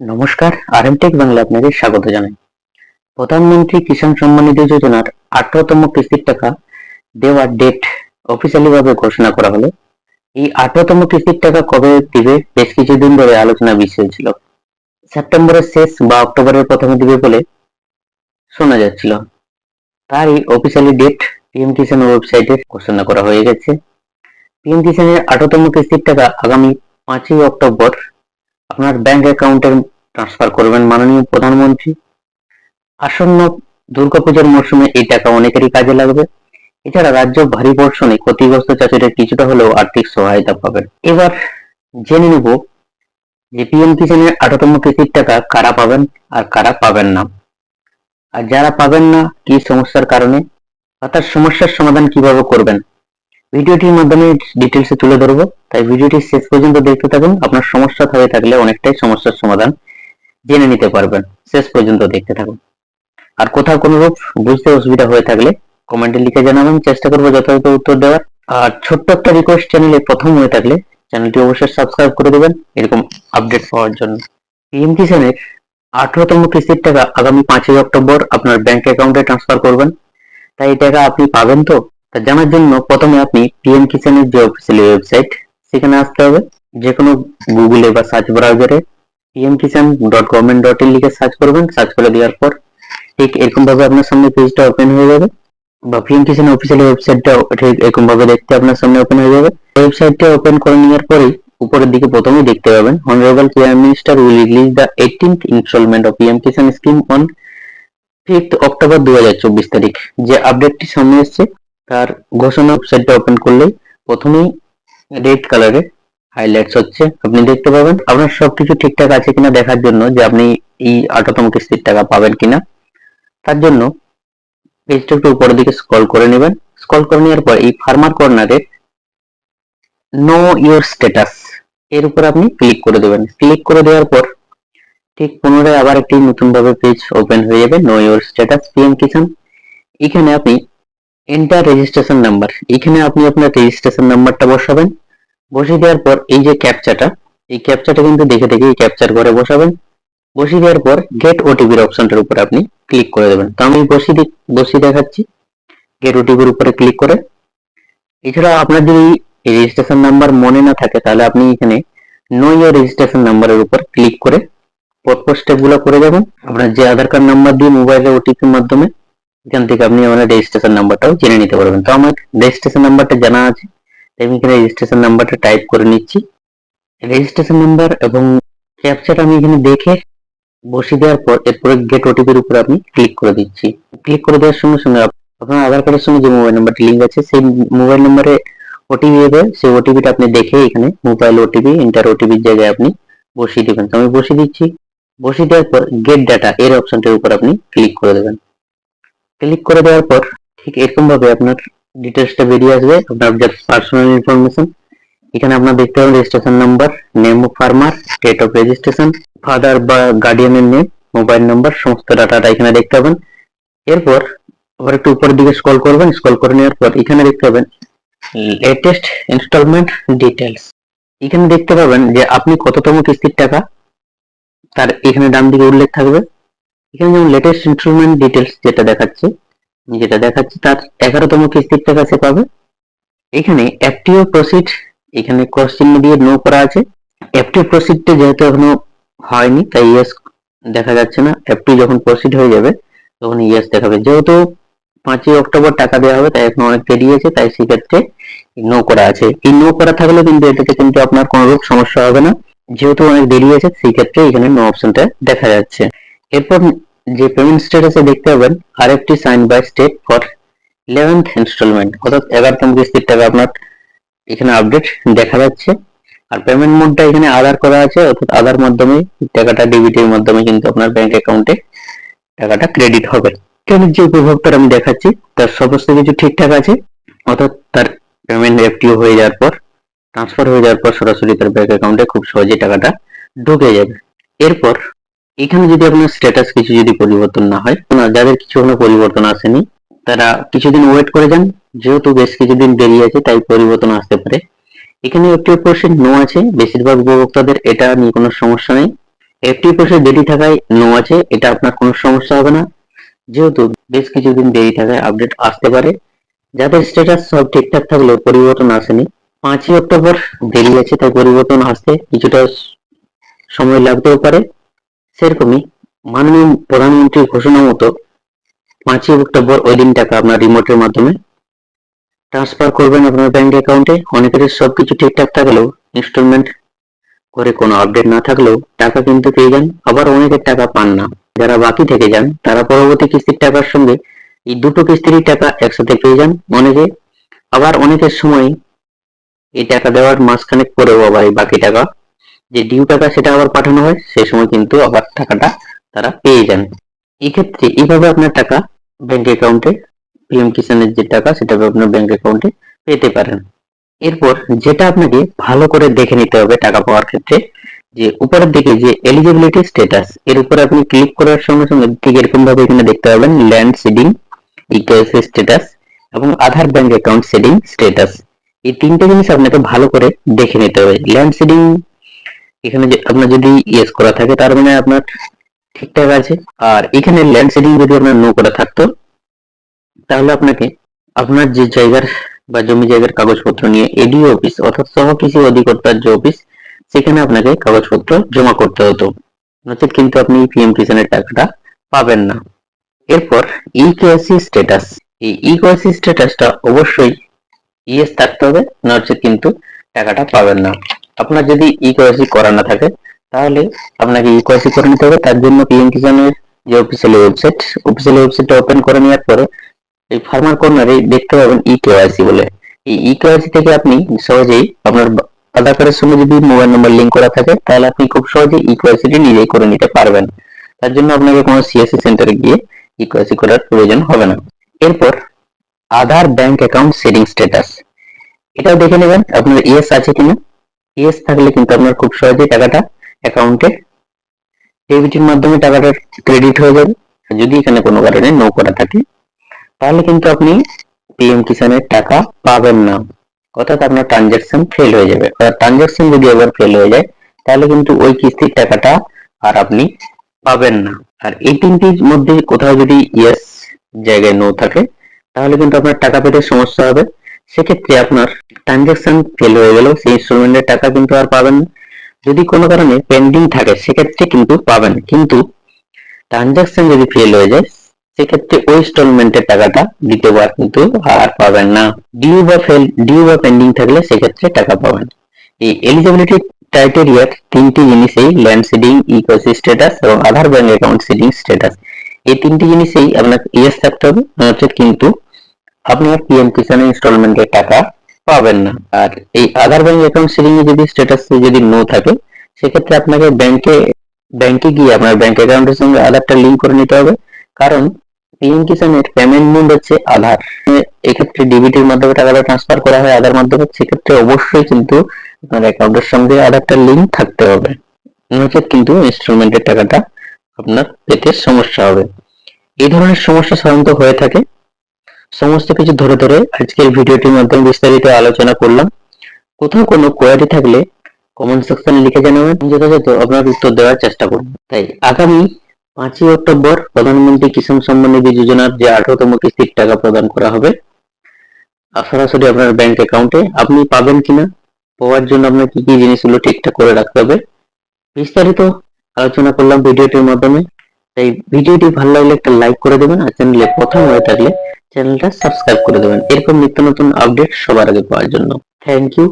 নমস্কার, আরএমটেক বাংলা আপনাদের স্বাগত জানাই। প্রধানমন্ত্রী কিষাণ সম্মান নিধি যোজনার আঠারোতম কিস্তির টাকা দেওয়ার ডেট অফিসিয়ালি ভাবে ঘোষণা করা হলো। এই আঠারোতম কিস্তির টাকা কবে দিবে, বেশ কিছুদিন ধরে আলোচনা বিষয় ছিল। সেপ্টেম্বরের শেষ বা অক্টোবরের প্রথমে দিবে বলে শোনা যাচ্ছিল। তারই অফিসিয়ালি ডেট পিএম কিষাণ ওয়েবসাইটে ঘোষণা করা হয়ে গেছে। পিএম কিষাণের আঠারোতম কিস্তির টাকা আগামী পাঁচই অক্টোবর আপনার ব্যাংক অ্যাকাউন্টে ট্রান্সফার করবেন মাননীয় প্রধানমন্ত্রী। আসন্ন দুর্গাপূজার মরশুমে এই টাকা অনেকেরই কাজে লাগবে। এছাড়া রাজ্য ভারী বর্ষণে ক্ষতিগ্রস্ত চাষিরা কিছুটা হলেও আর্থিক সহায়তা পাবেন। এবার জেনে নেব যে পিএম কিষানের আঠারোতম কিস্তির টাকা কারা পাবেন আর কারা পাবেন না। আর যারা পাবেন না, কি সমস্যার কারণে বা তার সমস্যার সমাধান কীভাবে করবেন, ভিডিওটির মাধ্যমে ডিটেলসে তুলে ধরবো। তাই ভিডিওটি শেষ পর্যন্ত দেখতে থাকুন। আপনার সমস্যা হয়ে থাকলে অনেকটাই সমস্যার সমাধান জেনে নিতে পারবেন। শেষ পর্যন্ত দেখতে থাকুন। আর কোথাও কোনো রূপ বুঝতে অসুবিধা হয়ে থাকলে কমেন্টে লিখে জানাবেন। চেষ্টা করব যথাযথ উত্তর দেওয়ার। আর ছোট্ট একটা রিকোয়েস্ট চ্যানেলে প্রথম হয়ে থাকলে চ্যানেলটি অবশ্যই সাবস্ক্রাইব করে দেবেন। এরকম আপডেট পাওয়ার জন্য। পিএম কিষানের আঠারোতম কিস্তির টাকা আগামী পাঁচই অক্টোবর আপনার ব্যাংক অ্যাকাউন্টে ট্রান্সফার করবেন। তাই এই টাকা আপনি পাবেন তো? তা জানার জন্য প্রথমে আপনি পিএম কিষানের যে অফিসিয়ালি ওয়েবসাইট সেখানে আসতে হবে। যে কোনো গুগলে বা সার্চ ব্রাউজারে PM Kisan dot government dot in লিখে সার্চ করবেন। সার্চ করে দেওয়ার পর ঠিক এরকম ভাবে আপনার সামনে পেজটা ওপেন হয়ে যাবে বা পিএম কিষান অফিসিয়াল ওয়েবসাইটটা ঠিক এরকম ভাবে দেখতে আপনার সামনে ওপেন হয়ে যাবে। ওয়েবসাইটটা ওপেন করে নেওয়ার পরেই উপরের দিকে প্রথমেই দেখতে পাবেন honourable prime minister will release the eighteenth installment of PM Kisan scheme on fifth October দু হাজার চব্বিশ তারিখ। যে আপডেটটি সামনে এসছে, তার ঘোষণা ওয়েবসাইটটা ওপেন করলেই প্রথমেই রেড কালারে হাইলাইটস হচ্ছে, আপনি দেখতে পাবেন। আপনার সবকিছু ঠিকঠাক আছে কিনা দেখার জন্য যে আপনি এই আঠারোতম কিস্তির টাকা পাবেন কিনা। তার জন্য পেজটা একটু উপরের দিকে স্ক্রল করে নেবেন। স্ক্রল করে নেওয়ার পর এই ফার্মার কর্নারে নো ইওর স্ট্যাটাস এর উপর আপনি ক্লিক করে দেবেন। ক্লিক করে দেওয়ার পর ঠিক পুনরায় আবার একটি নতুন ভাবে পেজ ওপেন হয়ে যাবে know your status PM Kisan এখানে আপনি এন্টার রেজিস্ট্রেশন নাম্বার এখানে আপনি আপনার রেজিস্ট্রেশন নাম্বারটা বসাবেন। বসিয়ে দেওয়ার পর এই যে ক্যাপচাটা এই ক্যাপচাটা কিন্তু দেখে দেখে এই ক্যাপচার করে বসাবেন। বসিয়ে দেওয়ার পর গেট ওটিপির অপশনটার উপর আপনি ক্লিক করে দেবেন। তো আমি বসিয়ে বসিয়ে দেখাচ্ছি। গেট ওটিপির উপরে ক্লিক করে। এছাড়া আপনার যদি রেজিস্ট্রেশন নাম্বার মনে না থাকে, তাহলে আপনি এখানে নো ইয়ার রেজিস্ট্রেশন নাম্বারের উপর ক্লিক করে পরপর স্টেপগুলো করে যাবেন আপনার যে আধার কার্ড নাম্বার দিয়ে মোবাইলের ওটিপির মাধ্যমে এখান থেকে আপনি আমার রেজিস্ট্রেশন নাম্বারটাও জেনে নিতে পারবেন। তো আমার রেজিস্ট্রেশন নাম্বারটা জানা আছে, তাই আমি এখানে রেজিস্ট্রেশন নাম্বারটা টাইপ করে নিচ্ছি। রেজিস্ট্রেশন নাম্বার এবং ক্যাপচাটা আমি এখানে দেখে বসিয়ে দেওয়ার পর, এরপরে গেট ওটিপির উপর আমি ক্লিক করে দিচ্ছি। ক্লিক করে দেওয়ার সঙ্গে সঙ্গে আপনার আধার কার্ডের সঙ্গে যে মোবাইল নাম্বারটি লিঙ্ক আছে, সেই মোবাইল নাম্বারে ওটিপি দেবে। সেই ওটিপিটা আপনি দেখে এখানে মোবাইল ওটিপি ইন্টার ওটিপির জায়গায় আপনি বসিয়ে দেবেন। তো আমি বসিয়ে দিচ্ছি। বসিয়ে দেওয়ার পর গেট ডাটা এর অপশনটার উপর আপনি ক্লিক করে দেবেন। ক্লিক করে দেওয়ার পর ঠিক এরকম ভাবে আপনার ডিটেলসটা বেরিয়ে আসবে, আপনার জাস্ট পার্সোনাল ইনফরমেশন এখানে আপনার দেখতে পাবেন registration number name of farmer state of registration father বা গার্ডিয়ানের নেম মোবাইল নাম্বার সমস্ত ডাটাটা এখানে দেখতে পাবেন। এরপর আবার একটু উপরের দিকে স্ক্রল করবেন স্ক্রল করে নেওয়ার পর এখানে দেখতে পাবেন লেটেস্ট ইনস্টলমেন্ট ডিটেলস এখানে দেখতে পাবেন যে আপনি কততম কিস্তির টাকা, তার এখানে ডান দিকে উল্লেখ থাকবে। এখানে যেমন লেটেস্ট ইনস্টলমেন্ট ডিটেলস যেটা দেখাচ্ছে যেটা দেখাচ্ছে, তার এগারোতম কিস্তির টাকা সে পাবে। এখানে অ্যাক্টিভ প্রসিড এখানে ক্রস চিহ্ন দিয়ে নো করা আছে। অ্যাক্টিভ প্রসিডটা যেহেতু এখনও হয়নি, তাই ইয়েস দেখা যাচ্ছে না। অ্যাপটি যখন প্রসিড হয়ে যাবে, তখন ইয়েস দেখাবে। যেহেতু পাঁচই অক্টোবর টাকা দেওয়া হবে, তাই এখন অনেক দেরি আছে তাই সেক্ষেত্রে নো করা আছে। এই নো করা থাকলেও কিন্তু এটাতে কিন্তু আপনার কোনো রূপ সমস্যা হবে না। যেহেতু অনেক দেরি আছে সেই ক্ষেত্রে এখানে নো অপশনটা দেখা যাচ্ছে। এরপর যে পেমেন্ট স্ট্যাটাসে দেখতে পাবেন আরেকটি sign by state for eleventh installment অর্থাৎ এগারোতম কিস্তির টাকা আপনার, এখানে আপডেট দেখা যাচ্ছে। আর পেমেন্ট মোডটা এখানে আধার করা আছে, অর্থাৎ আধার মাধ্যমে, টাকাটা ডিবিটির মাধ্যমে কিন্তু আপনার ব্যাংক অ্যাকাউন্টে টাকাটা ক্রেডিট হবে। এখানে যে উপভোক্তার আমি দেখাচ্ছি, তার সমস্ত কিছু ঠিকঠাক আছে, অর্থাৎ তার পেমেন্ট এফটিও হয়ে যাওয়ার পর ট্রান্সফার হয়ে যাওয়ার পর সরাসরি তার ব্যাংক অ্যাকাউন্টে খুব সহজে টাকাটা ঢুকে যাবে। এরপর এখানে যদি আপনার স্ট্যাটাস কিছু যদি পরিবর্তন না হয়, না, যাদের কিছু কোনো পরিবর্তন আসেনি, তারা কিছুদিন ওয়েট করে যান। যেহেতু বেশ কিছুদিন দেরি আছে, তাই পরিবর্তন আসতে পারে। এখানে একটি পার্সেন্ট নো আছে, বেশিরভাগ উপভোক্তাদের এটা নিয়ে কোনো সমস্যা নেই। একটি প্রসেস দেরি থাকায় নো আছে, এটা আপনার কোনো সমস্যা হবে না। যেহেতু বেশ কিছুদিন দেরি থাকায় আপডেট আসতে পারে। যাদের স্ট্যাটাস সব ঠিকঠাক থাকলেও পরিবর্তন আসেনি, পাঁচই অক্টোবর দেরি আছে, তাই পরিবর্তন আসতে কিছুটা সময় লাগতেও পারে। সেরকমই মাননীয় প্রধানমন্ত্রীর ঘোষণা মতো পাঁচই অক্টোবর ওই দিন টাকা আপনার রিমোটের মাধ্যমে ট্রান্সফার করবেন আপনার ব্যাংক অ্যাকাউন্টে অনেকের সবকিছু ঠিকঠাক থাকলেও ইনস্টলমেন্ট করে কোনো আপডেট না থাকলেও টাকা কিন্তু পেয়ে যান। আবার অনেকের টাকা পান না। যারা বাকি থেকে যান, তারা পরবর্তী কিস্তির টাকার সঙ্গে এই দুটো কিস্তিরই টাকা একসাথে পেয়ে যান অনেকে। আবার অনেকের সময় এই টাকা দেওয়ার মাসখানেক পরেও আবার এই বাকি টাকা যে ডিউ টাকা সেটা আবার পাঠানো হয়, সেই সময় কিন্তু আবার টাকাটা তারা পেয়ে যান। এক্ষেত্রে এইভাবে আপনার টাকা ব্যাংক অ্যাকাউন্টে পিএম কিষানের যে টাকা সেটা আপনার ব্যাংক অ্যাকাউন্টে পেতে পারেন। এরপর যেটা আপনাকে ভালো করে দেখে নিতে হবে টাকা পাওয়ার ক্ষেত্রে, যে উপরের দিকে যে এলিজিবিলিটি স্ট্যাটাস এর উপরে আপনি ক্লিক করার সঙ্গে সঙ্গে ঠিক এরকম ভাবে এখানে দেখতে পাবেন ল্যান্ড সিডিং ইকেএসি স্ট্যাটাস এবং Aadhaar bank account seeding status এই তিনটে জিনিস আপনাকে ভালো করে দেখে নিতে হবে। ল্যান্ড সিডিং এখানে আপনার যদি ইয়েস করা থাকে, তার মানে আপনার ঠিকঠাক আছে। আর এখানে ল্যান্ড সিডিং যদি আপনার নো করা থাকতো, তাহলে আপনাকে আপনার যে জায়গার বা জমি জায়গার কাগজপত্র নিয়ে এডিও অফিস অর্থাৎ সহকৃষি অধিকর্তার যে অফিস সেখানে আপনাকে কাগজপত্র জমা করতে হতো। নচেত কিন্তু আপনি পিএম কিষানের টাকাটা পাবেন না। এরপর ই কেওয়াইসি স্ট্যাটাস এই ই কেওয়াইসি স্ট্যাটাসটা অবশ্যই ইএস থাকতে হবে নচেত কিন্তু টাকাটা পাবেন না। আপনার যদি ই করা না থাকে, তাহলে আপনাকে ই কেওয়াইসি করে নিতে হবে। তার জন্য পিএম কিষানের যে অফিসিয়াল ওয়েবসাইট অফিসিয়াল ওয়েবসাইটটা ওপেন করে নেওয়ার পরে এই ফার্মার কর্নারে দেখতে পাবেন ই কেওয়াইসি বলে। এই ই কেওয়াইসি থেকে আপনি সহজেই আপনার আধার কার্ডের সঙ্গে যদি মোবাইল নাম্বার লিঙ্ক করা থাকে, তাহলে আপনি খুব সহজেই ই কেওয়াইসিটি নিজেই করে নিতে পারবেন। তার জন্য আপনাকে কোনো সিএসসি সেন্টারে গিয়ে ই কেওয়াইসি করার প্রয়োজন হবে না। এরপর Aadhaar bank account seeding status এটাও দেখে নেবেন, আপনার ইএস আছে কিনা। ইএস থাকলে কিন্তু আপনার খুব সহজেই টাকাটা অ্যাকাউন্টে ডেবিটের মাধ্যমে টাকাটা ক্রেডিট হয়ে যাবে। যদি এখানে কোনো কারণে নো করা থাকে, তাহলে কিন্তু আপনি পিএম কিষানের টাকা পাবেন না। অর্থাৎ আপনার ট্রানজাকশন ফেল হয়ে যাবে। আর ট্রানজাকশন যদি আবার ফেল হয়ে যায়, তাহলে কিন্তু ওই কিস্তির টাকাটা আর আপনি পাবেন না। আর এই তিনটির মধ্যে কোথাও যদি ইয়েস জায়গায় নো থাকে, তাহলে কিন্তু আপনার টাকা পেতে সমস্যা হবে। সেক্ষেত্রে আপনার ট্রানজাকশন ফেল হয়ে গেল সেই ইনস্টলমেন্টের টাকা কিন্তু আর পাবেন না। যদি কোনো কারণে পেন্ডিং থাকে, সেক্ষেত্রে কিন্তু পাবেন। কিন্তু ট্রানজাকশন যদি ফেল হয়ে যায়, সেক্ষেত্রে ওই ইনস্টলমেন্টের টাকাটা দ্বিতীয়বার কিন্তু আর পাবেন না। ডিউ বা ফেল ডিউ বা পেন্ডিং থাকলে সেক্ষেত্রে টাকা পাবেন। এই এলিজিবিলিটি ক্রাইটেরিয়ার তিনটি জিনিসেই ল্যান্ড সিডিং ইকোসি স্ট্যাটাস এবং Aadhaar bank account seeding status এই তিনটি জিনিসেই আপনার ইয়েস থাকতে হবে। নচেত কিন্তু আপনি পিএম কিষানের ইনস্টলমেন্টের টাকা পাবেন না। আর এই আধার ব্যাংক অ্যাকাউন্ট সিডিং এ যদি স্ট্যাটাস যদি নো থাকে, সেক্ষেত্রে আপনাকে ব্যাংকে ব্যাংকে গিয়ে আপনার ব্যাংক অ্যাকাউন্টের সঙ্গে আধারটা লিঙ্ক করে নিতে হবে। কারণ পিএম কিষানের পেমেন্ট মোড হচ্ছে আধার এক্ষেত্রে ডিবিটির মাধ্যমে টাকাটা ট্রান্সফার করা হয় আধার মাধ্যমে, সেক্ষেত্রে অবশ্যই কিন্তু আপনার অ্যাকাউন্টের সঙ্গে আধারটা লিঙ্ক থাকতে হবে। নচেত কিন্তু ইনস্টলমেন্টের টাকাটা আপনার পেতে সমস্যা হবে। এই ধরনের সমস্যা সাধারণত হয়ে থাকে। সমস্ত কিছু ধরে ধরে আজকের ভিডিওটির মাধ্যমে বিস্তারিত আলোচনা করলাম। কোথাও কোনো কোয়ারি থাকলে কমেন্ট সেকশনে লিখে জানাবেন। যথাযথ আপনার উত্তর দেওয়ার চেষ্টা করব। তাই আগামী পাঁচই অক্টোবর প্রধানমন্ত্রী কিষাণ সম্মান নিধি যোজনার যে আঠারোতম কিস্তির টাকা প্রদান করা হবে সরাসরি আপনার ব্যাংক অ্যাকাউন্টে আপনি পাবেন কিনা, পাওয়ার জন্য আপনার কি কি জিনিসগুলো ঠিকঠাক করে রাখতে হবে, বিস্তারিত আলোচনা করলাম ভিডিওটির মাধ্যমে। তাই ভিডিওটি ভালো লাগলে একটা লাইক করে দেবেন আর চ্যানেলে প্রথম হয়ে থাকলে চ্যানেলটা সাবস্ক্রাইব করে দেবেন। এরকম নিত্য নতুন আপডেট সবার আগে পাওয়ার জন্য। Thank you